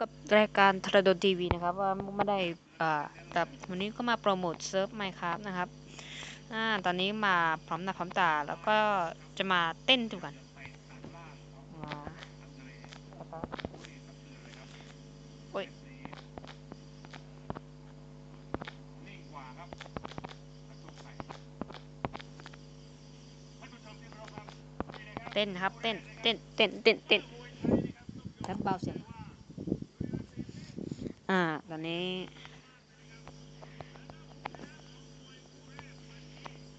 กับรายการทรดนทีวีนะครับ ว่าไม่ได้อ่าแต่วันนี้ก็มาโปรโมทเซิร์ฟไมครับนะครับอ่าตอนนี้มาพร้อมหน้าพร้อมตาแล้วก็จะมาเต้นดูกันโอ้ยเต้นครับ เต้น เต้น เต้น เต้น เต้นแล้วเบาเสียง อ่า ตอนนี้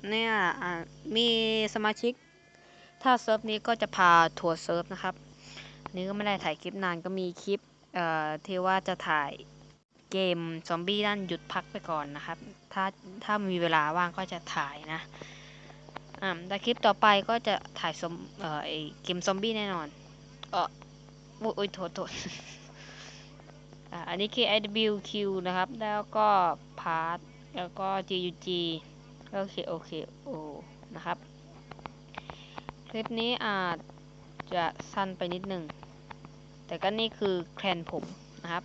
เนี่ยอ่ามีสมาชิก ถ้าเซิร์ฟนี้ก็จะพาทัวร์เซิร์ฟนะครับ นี้ก็ไม่ได้ถ่ายคลิปนานก็มีคลิป เอ่อ ที่ว่าจะถ่ายเกมซอมบี้นั่นหยุดพักไปก่อนนะครับ ถ้าถ้ามีเวลาว่างก็จะถ่ายนะ อ่าแต่คลิปต่อไปก็จะถ่ายซอมเอ่อไอเกมซอมบี้แน่นอน เออโอ้ยโทษโทษ อ่าอันนี้คือ IWQ นะครับ แล้วก็พาร์ทแล้วก็ GUG โอเคโอเคโอนะครับ คลิปนี้อาจจะสั้นไปนิดหนึ่งแต่ก็นี่คือแคลนผมนะครับ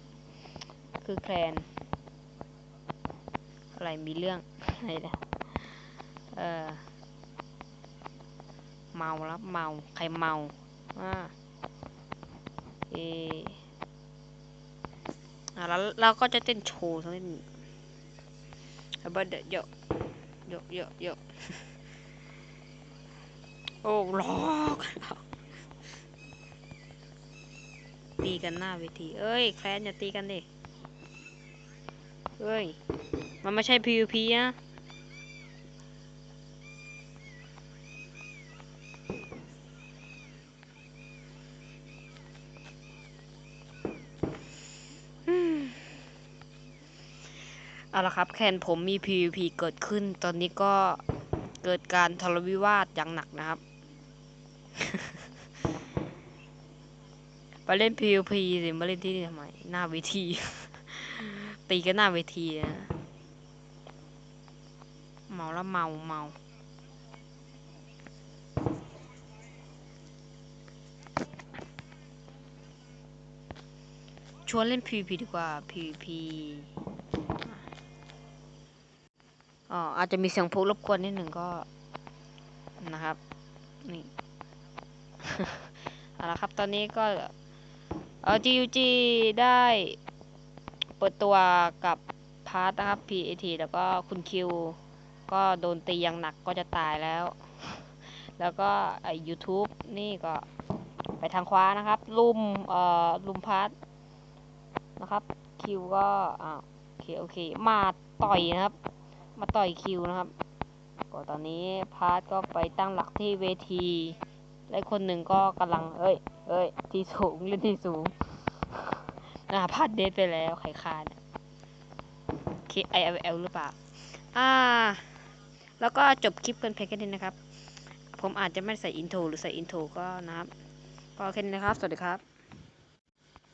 คือแคลนอะไรมีเรื่องอะไรนะเออเมาแล้วเมา ใครเมาอ่าเออ แล้วเราก็จะเต้นโชว์สักนิดหนึ่งแล้วก็เดี๋ยวเยอะเยอะเยอะเยอะโอ้หลอกตีกันหน้าเวที เอ้ย แคลนอย่าตีกันดิ เอ้ย มันไม่ใช่ PVP นะ เอาละครับ แคนผมมี PVP เกิดขึ้น ตอนนี้ก็เกิดการทะเลาะวิวาทอย่างหนักนะครับ ไปเล่น PVP สิมาเล่นที่นี่ทำไม หน้าเวที ตีกันหน้าเวทีนะเมาแล้วเมาเมาชวนเล่น PVP ดีกว่า PVP อ๋ออาจจะมีเสียงพูรบกวนนิดหนึ่งก็นะครับ นี่เอาละครับตอนนี้ก็เออ GUG ได้เปิดตัวกับพาร์ทนะครับ PAT แล้วก็คุณคิว ก็โดนตีอย่างหนักก็จะตายแล้ว แล้วก็ไอ YouTube นี่ก็ไปทางขวานะครับ ลุมเอ่อลุมพาร์ทนะครับ คิวก็อ่าโอเคโอเค มาต่อยนะครับ มาต่อยคิวนะครับ ก็ตอนนี้พาร์ทก็ไปตั้งหลักที่เวที และคนหนึ่งก็กำลัง เอ้ย เอ้ย ที่สูงเล่นที่สูงนะพาร์ทเดทไปแล้วไขคานคไอเอลหรือเปล่า อ่า แล้วก็จบคลิปกันเพียงแค่นี้นะครับ ผมอาจจะไม่ใส่อินโทรหรือใส่อินโทรก็นะครับ ก็แค่นี้นะครับ สวัสดีครับ